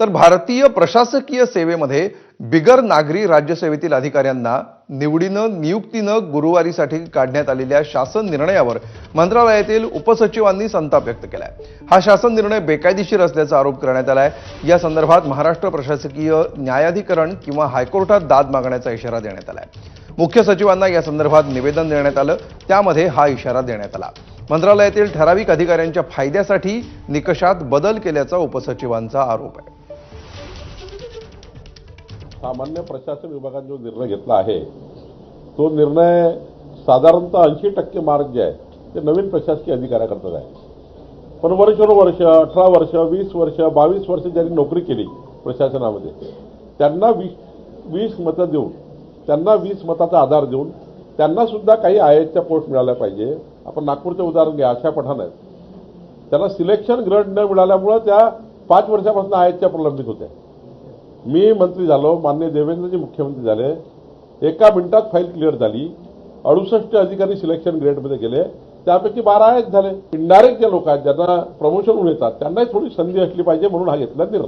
तर भारतीय प्रशासकीय सेवेमध्ये बिगर नागरी राज्यसेवेतील अधिकाऱ्यांना निवडीनं नियुक्तीनं गुरुवारीसाठी काढण्यात आलेल्या शासन निर्णयावर मंत्रालयातील उपसचिवांनी संताप व्यक्त केलाय. हा शासन निर्णय बेकायदेशीर असल्याचा आरोप करण्यात आलाय. या संदर्भात महाराष्ट्र प्रशासकीय न्यायाधिकरण किंवा हायकोर्टात दाद मागण्याचा इशारा देण्यात आलाय. मुख्य सचिवांना या संदर्भात निवेदन देण्यात आलं. त्यामध्ये हा इशारा देण्यात आला. मंत्रालयातील ठराविक अधिकाऱ्यांच्या फायद्यासाठी निकषात बदल केल्याचा उपसचिवांचा आरोप आहे. सामान्य प्रशासन विभागाने जो निर्णय घेतला आहे तो निर्णय साधारणतः ऐंशी टक्के मार्ग जे आहे ते नवीन प्रशासकीय अधिकाऱ्याकरताच आहे पण वर्षानुवर्ष अठरा वर्ष वीस वर्ष बावीस वर्ष ज्यांनी नोकरी केली प्रशासनामध्ये त्यांना वीस वीस मतं देऊन त्यांना वीस मताचा आधार देऊन त्यांना सुद्धा काही आय एसच्या पोस्ट मिळाल्या पाहिजे. आपण नागपूरचं उदाहरण घ्या आशा पठाण आहेत. त्यांना सिलेक्शन ग्रेड न मिळाल्यामुळं त्या पाच वर्षापासून आय एसच्या प्रलंबित होत्या. मी मंत्री झालो मान्य देवेंद्रजी मुख्यमंत्री झाले. एका मिनिटात फाईल क्लिअर झाली. अडुसष्ट अधिकारी सिलेक्शन ग्रेडमध्ये गेले. त्यापैकी बारा आहेत झाले. इनडायरेक्ट जे लोक आहेत ज्यांना प्रमोशन होऊन येतात त्यांनाही थोडी संधी असली पाहिजे म्हणून हा घेतला निर्णय.